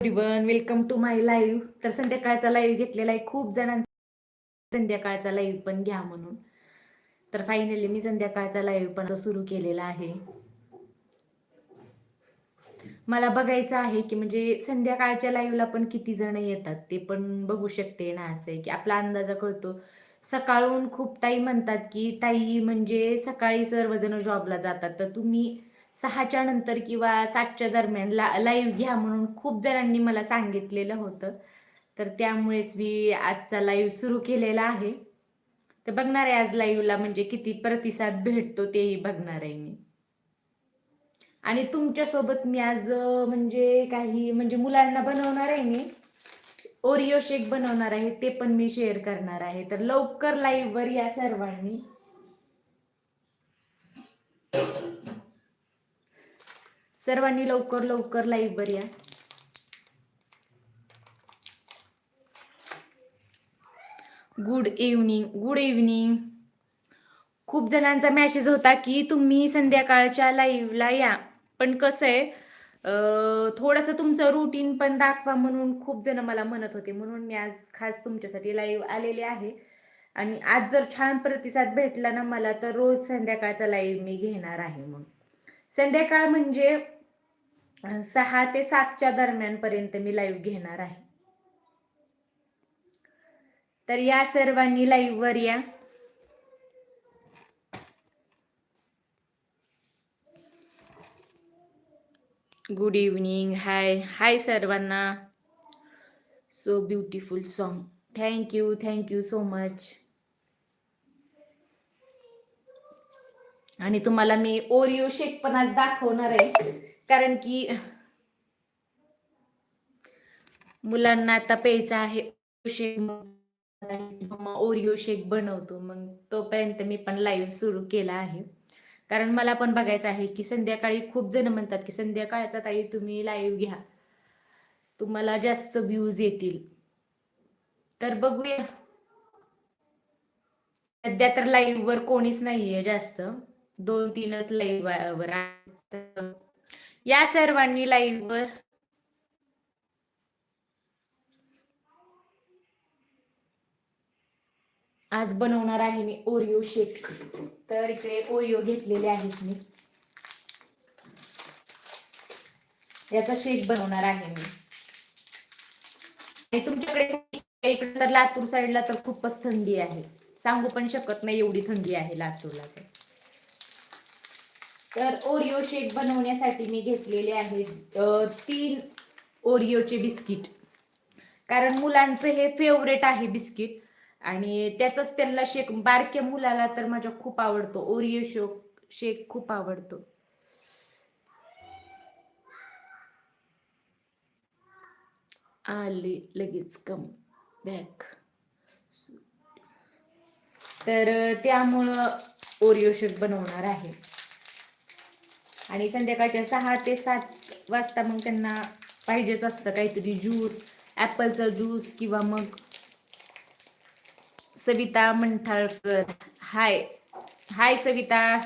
Everyone welcome to my live तर संध्याकाळचा live घेतलेला आहे. खूप जणांचा संध्याकाळचा लाईव्ह पण घ्या म्हणून. तर फायनली मी संध्याकाळचा लाईव्ह पण सुरू केलेला आहे. मला बघायचं आहे की म्हणजे संध्याकाळच्या लाईव्हला पण किती जण येतात ते पण बघू शकते ना असं आहे की आपला अंदाजा कळतो. सकाळून खूप ताई म्हणतात की ताई म्हणजे सकाळी सर्वजण जॉबला जातात. तर तुम्ही सहाच्या नंतर किंवा सातच्या दरम्यान ला लाईव्ह घ्या म्हणून खूप जणांनी मला सांगितलेलं होतं. तर त्यामुळेच मी आजचा लाईव्ह सुरू केलेला आहे. तर बघणार आहे आज लाईव्हला म्हणजे किती प्रतिसाद भेटतो तेही बघणार आहे मी. आणि तुमच्यासोबत मी आज म्हणजे काही म्हणजे मुलांना बनवणार आहे मी. ओरिओ शेक बनवणार आहे ते पण मी शेअर करणार आहे. तर लवकर लाईव्हवर या सर्वांनी. सर्वांनी लवकर लवकर लाईव्हवर या. गुड इव्हनिंग गुड इव्हनिंग खूप जणांचा मॅसेज होता की तुम्ही संध्याकाळच्या लाईव्हला या. पण कसं आहे थोडंसं तुमचं रुटीन पण दाखवा म्हणून खूप जण मला म्हणत होते. म्हणून मी आज खास तुमच्यासाठी लाईव्ह आलेले आहे. आणि आज जर छान प्रतिसाद भेटला ना मला तर रोज संध्याकाळचा लाईव्ह मी घेणार आहे म्हणून. संध्याकाळ म्हणजे सहा ते सातच्या दरम्यान पर्यंत मी लाईव्ह घेणार आहे. तर या सर्वांनी लाईव्हवर या. गुड इव्हनिंग हाय हाय सर्वांना. So beautiful song thank you thank you so much आणि तुम्हाला मी ओरिओ शेक पण आज दाखवणार आहे. कारण की मुलांना आता प्यायचा आहे शेक मग ओरिओ शेक बनवतो. मग तोपर्यंत मी पण लाईव्ह सुरू केला आहे. कारण मला पण बघायचं आहे की संध्याकाळी खूप जण म्हणतात की संध्याकाळचा ताई तुम्ही लाईव्ह घ्या. तुम्हाला जास्त व्ह्यूज येतील. तर बघूया. सध्या तर लाईव्ह वर कोणीच नाहीये जास्त. दोन तीनच लाईव्हवर या सर्वांनी लाईव्हवर आज बनवणार आहे मी ओरिओ शेक तर इकडे ओरिओ घेतलेले आहेत मी. याचा शेक बनवणार आहे मी. आणि तुमच्याकडे इकडे तर लातूर साईडला तर खूपच थंडी आहे. सांगू पण शकत नाही एवढी थंडी आहे लातूरला तर. तर ओरिओ शेक बनवण्यासाठी मी घेतलेले आहेत तीन ओरिओचे बिस्किट. कारण मुलांचं हे फेवरेट आहे बिस्किट. आणि त्याचंच त्यांना शेक बारक्या मुलाला तर माझ्या खूप आवडतो. ओरिओ शेक शेक खूप आवडतो. आले लगेच कम बॅक तर त्यामुळं ओरिओ शेक बनवणार आहे. आणि संध्याकाळच्या सहा ते सात वाजता मग त्यांना पाहिजेच असतं काहीतरी ज्यूस ॲपलचा ज्यूस किंवा मग सविता मंठाळकर. हाय हाय सविता.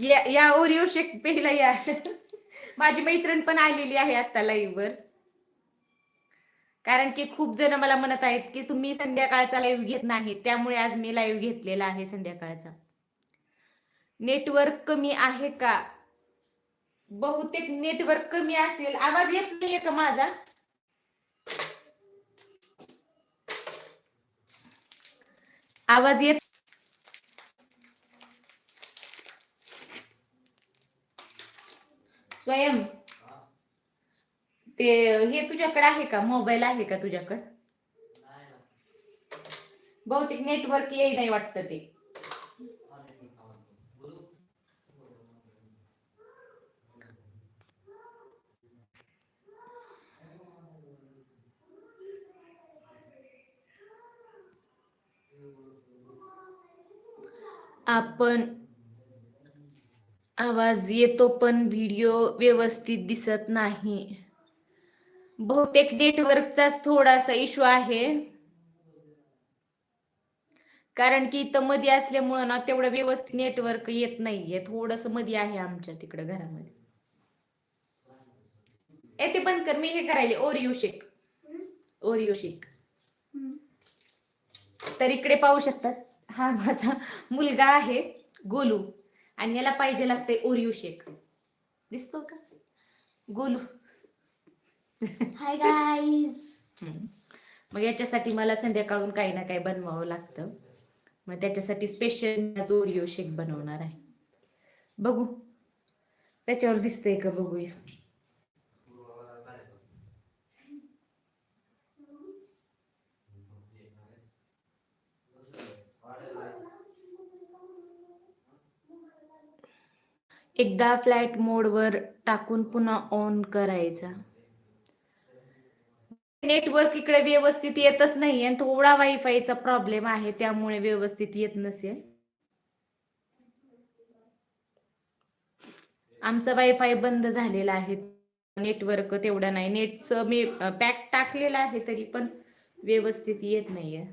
या या ओरिओ शेक पेला या. माझी मैत्रीण पण आलेली आहे आता लाईव्ह वर. कारण की खूप जण मला म्हणत आहेत की तुम्ही संध्याकाळचा लाईव्ह घेत नाही त्यामुळे आज मी लाईव्ह घेतलेला आहे संध्याकाळचा. नेटवर्क कमी आहे का? बहुतेक नेटवर्क कमी असेल. आवाज येत नाहीये का माझा? आवाज येत स्वयं ते हे तुझ्याकडे आहे का? मोबाईल आहे का तुझ्याकडे? बहुतेक नेटवर्क येई नाही वाटतं ते. आपण आवाज येतो पण व्हिडिओ व्यवस्थित दिसत नाही. बहुतेक नेटवर्कचाच थोडासा इश्यू आहे. कारण की इथं मध्ये असल्यामुळं ना तेवढं व्यवस्थित नेटवर्क येत नाहीये. थोडसमध्ये आहे आमच्या तिकडं घरामध्ये. ए ते बंद कर मी हे करायले. ओरिओ शेक ओरिओ शेक तर इकडे पाहू शकतात. हा माझा मुलगा आहे गोलू आणि याला पाहिजे असते ओरिओ शेक. दिसतो का? गोलू. Hi guys. मग याच्यासाठी मला संध्याकाळून काही ना काही बनवावं लागतं. मग त्याच्यासाठी स्पेशल आज ओरिओ शेक बनवणार आहे. बघू. त्याच्यावर दिसतंय का बघूया. एकदा फ्लॅट मोडवर टाकून पुन्हा ऑन करायचा. नेटवर्क इकडे व्यवस्थित येतच नाहीये आणि थोडा वायफायचा प्रॉब्लेम आहे त्यामुळे व्यवस्थित येत नसेल. आमचा वायफाय बंद झालेला आहे. नेटवर्क तेवढं नाही. नेटचं मी पॅक टाकलेलं आहे तरी पण व्यवस्थित येत नाहीये.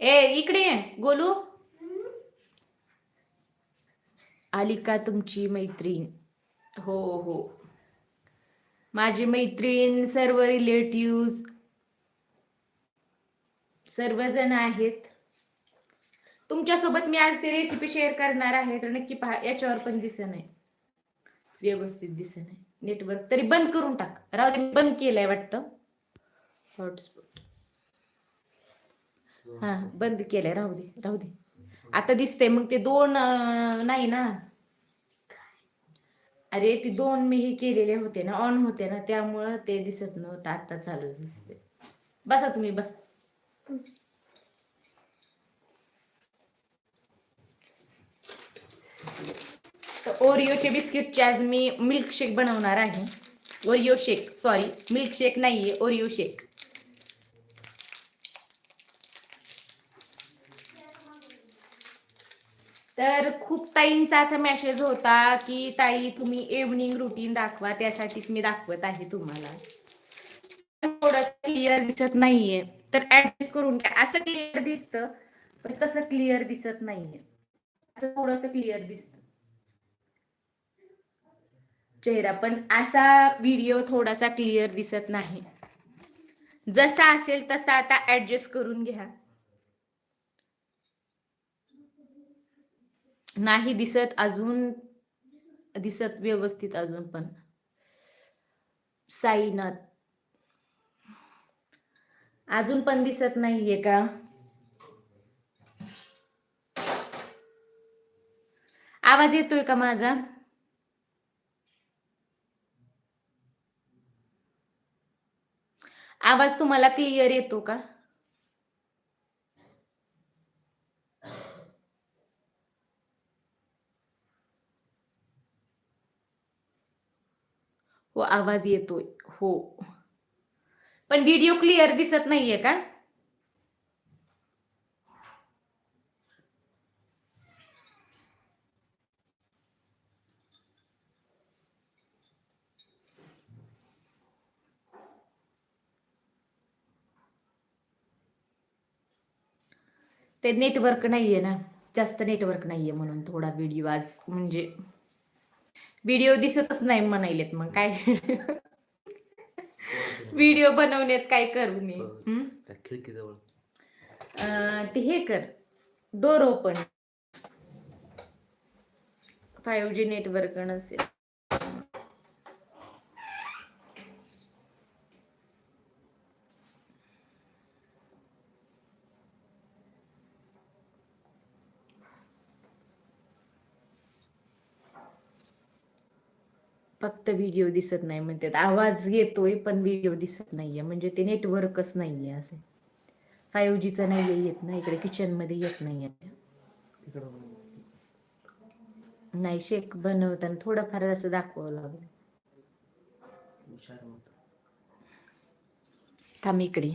ए इकडे गोलू. आली का तुमची मैत्रीण? हो हो. माझी मैत्रीण सर्व रिलेटिव्ह सर्वजण आहेत. तुमच्यासोबत मी आज ती रेसिपी शेअर करणार आहे तर नक्की पहा याच्यावर पण दिसत नाही व्यवस्थित दिसत नाही नेटवर्क तरी बंद करून टाक. राहू दे बंद केलंय वाटतं. हॉटस्पॉट हा बंद केलंय. राहू दे राहू दे. आता दिसतंय मग ते दोन नाही ना. अरे ती दोन मी हे केलेले होते ना ऑन होते ना त्यामुळं ते दिसत नव्हतं. आता चालू दिसते बसा तुम्ही बस. ओरिओचे बिस्किटचे आज मी मिल्क शेक बनवणार आहे. Oreo shake sorry milk shake नाहीये ओरिओ शेक तर खूप ताईंचा असा मेसेज होता की ताई तुम्ही इव्हनिंग रुटीन दाखवा त्यासाठीच मी दाखवत आहे तुम्हाला. थोडस क्लिअर दिसत नाहीये. तर ऍडजस्ट करून घ्या. असं क्लिअर दिसतं पण तसं क्लिअर दिसत नाहीये. असं थोडस क्लिअर दिसत. चेहरा पण असा व्हिडिओ थोडासा क्लिअर दिसत नाही. जसा असेल तसा आता ऍडजस्ट करून घ्या. नाही दिसत अजून दिसत व्यवस्थित अजून पण. साईनाथ. अजून पण दिसत नाहीये का? आवाज येतोय का माझा? आवाज तुम्हाला क्लिअर येतो का? हो आवाज येतोय. हो. पण व्हिडिओ क्लिअर दिसत नाहीये का? ते नेटवर्क नाहीये ना. जास्त नेटवर्क नाहीये म्हणून थोडा व्हिडिओ आज म्हणजे व्हिडिओ दिसतच नाही म्हणायलेत मग काय. व्हिडिओ बनवण्यात काय करू मी? ते हे कर. Door open five G network नसेल. फक्त व्हिडिओ दिसत नाही म्हणतात. आवाज येतोय पण व्हिडिओ दिसत नाहीये. म्हणजे ते नेटवर्कच नाहीये असे. फायव्ह जीचं नाहीये येत ना इकडे किचनमध्ये येत नाहीये. नाही शेक बनवताना थोडंफार असं दाखवावं लागलं. थांब इकडे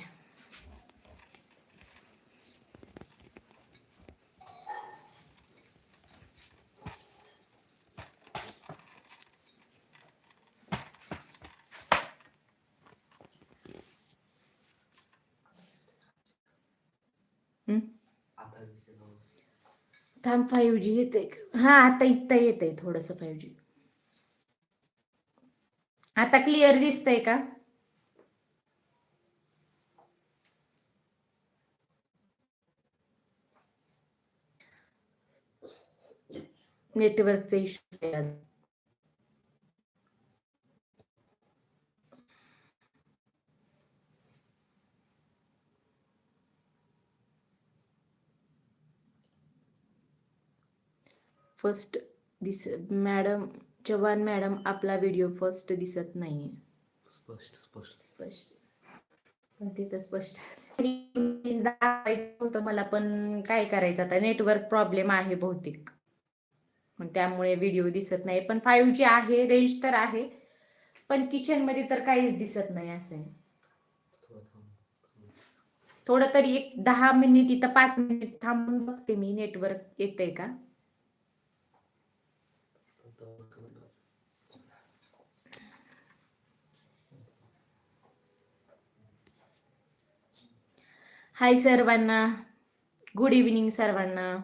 हम्म? आता दिसते का? थांब फाईव्ह जी येते हा आता इथं येतंय थोडस फाईव्ह जी आता क्लिअर दिसतंय का? नेटवर्कचे issue first this madam Chavan madam आपला व्हिडिओ फर्स्ट दिसत नाहीये. स्पष्ट स्पष्ट. स्पष्ट. पण तिथं स्पष्ट. दाखवायचं होतं मला पण काय करायचं आता? नेटवर्क प्रॉब्लेम आहे बहुतेक. त्यामुळे व्हिडिओ दिसत नाही. पण फाईव्ह जी आहे रेंज तर आहे. पण किचनमध्ये तर काहीच दिसत नाही असं. थोडं तरी एक दहा मिनिट इथं पाच मिनिट थांबून बघते मी. नेटवर्क येतंय का. हाय सर्वांना. गुड इव्हिनिंग सर्वांना.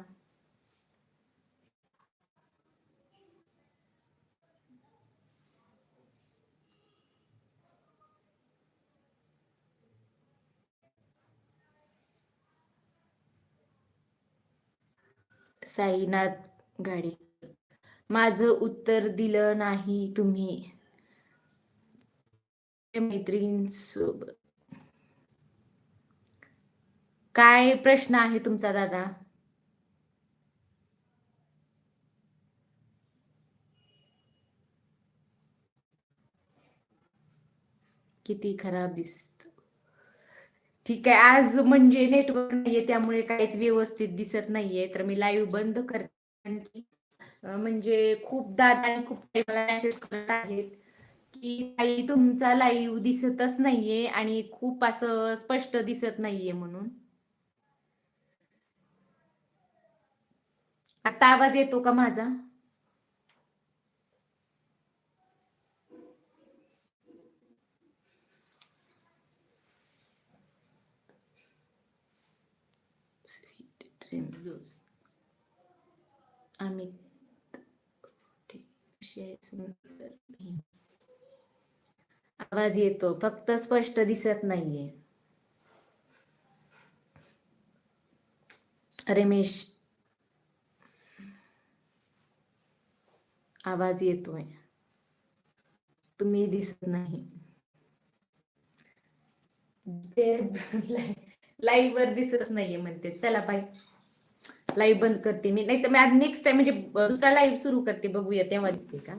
साईनाथ गाडी. माझं उत्तर दिलं नाही तुम्ही. मैत्रिणींसोबत. काय प्रश्न आहे तुमचा दादा? किती खराब दिसत. ठीक आहे आज म्हणजे नेटवर्क नाहीये त्यामुळे काहीच व्यवस्थित दिसत नाहीये. तर मी लाईव्ह बंद करते. आणखी म्हणजे खूप दादा आणि खूप काही मला मेसेज करत आहेत की ताई तुमचा लाईव्ह दिसतच नाहीये आणि खूप असं स्पष्ट दिसत नाहीये म्हणून. आता आवाज येतो का माझा? सुंदर आवाज येतो फक्त स्पष्ट दिसत नाहीये. रमेश. आवाज येतोय. तुम्ही दिसत नाही. लाईव्ह वर दिसत नाहीये म्हणते. चला बाय. लाईव्ह बंद करते मी. नाही तर मी आज नेक्स्ट टाइम म्हणजे दुसरा लाईव्ह सुरू करते. बघूया तेव्हा दिसते का?